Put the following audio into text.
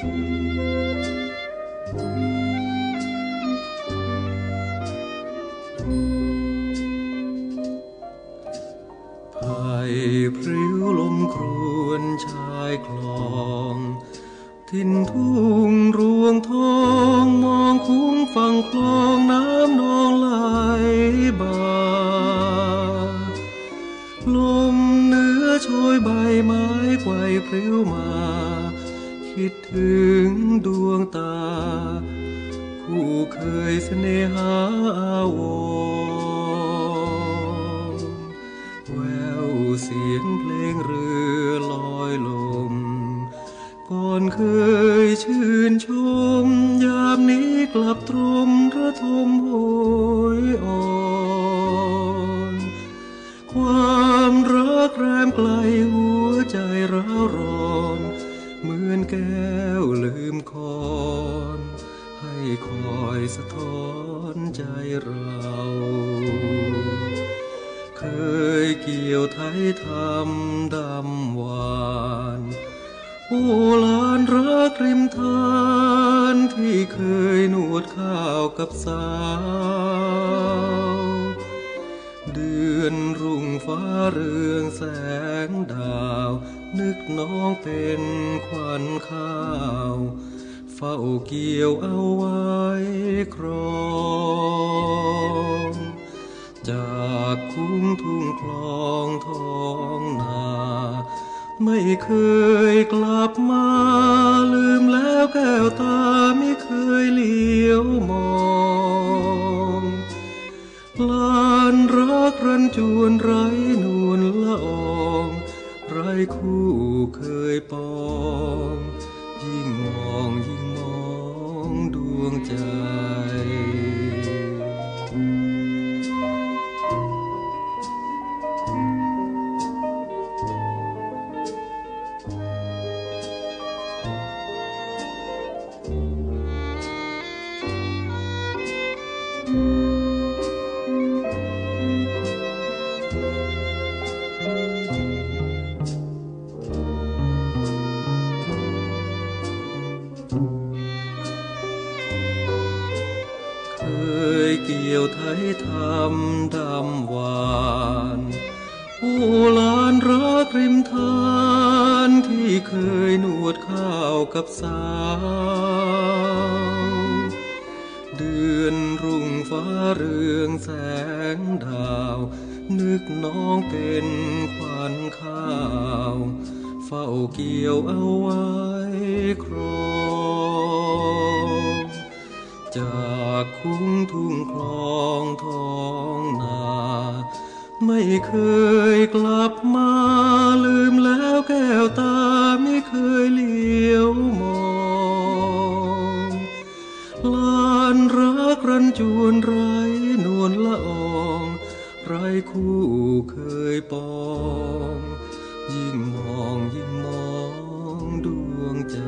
พริ้ลมครวนชายคลอง ทินทุ่งรวงทองมองคุ้งฝั่งคลองน้ำนองไหลบ่าลมเนื้อโชยใบไม้ไกวพริ้วมา คิดถึงดวงตา คู่เคยเสน่หาอาวรณ์แววเสียงเพลงเรือลอยลม ก่อนเคยชื่นชม ยามนี้กลับตรมระทมโหยอ่อนความรักแรมไกลหัวใจร้าวรอน แก้วลืมคอนให้คอยสะท้อนใจเรา เคยเกี่ยวไทยทำดำหวานโอ้ลานรักริมทานที่เคยนวดข้าวกับสาว เรืองแสงดาว นึกน้องเป็นควันข้าว เฝ้าเกี่ยวเอาไว้ครองจากคุ้งทุ่งคลองทองนา ไม่เคยกลับมาลืมแล้วแก รันจวนไรนวลละออง ไรคู่เคยปอง กี่ยวไทยทำดำหวานโอ้ลานรักริมทานที่เคยนวดข้าวกับสาวเดือนรุ่งฟ้าเรืองแสงดาว นึกน้องเป็นควันข้าว เฝ้าเกี่ยวเอาไว้ครอง จากคุ้งทุ่งคลองทองนา ไม่เคยกลับมาลืมแล้วแก้วตาไม่เคยเลี้ยวมองลานรักรันจวนไรนวลละอองไรคู่เคยปอง ยิ่งมองยิ่งมองดวงใจ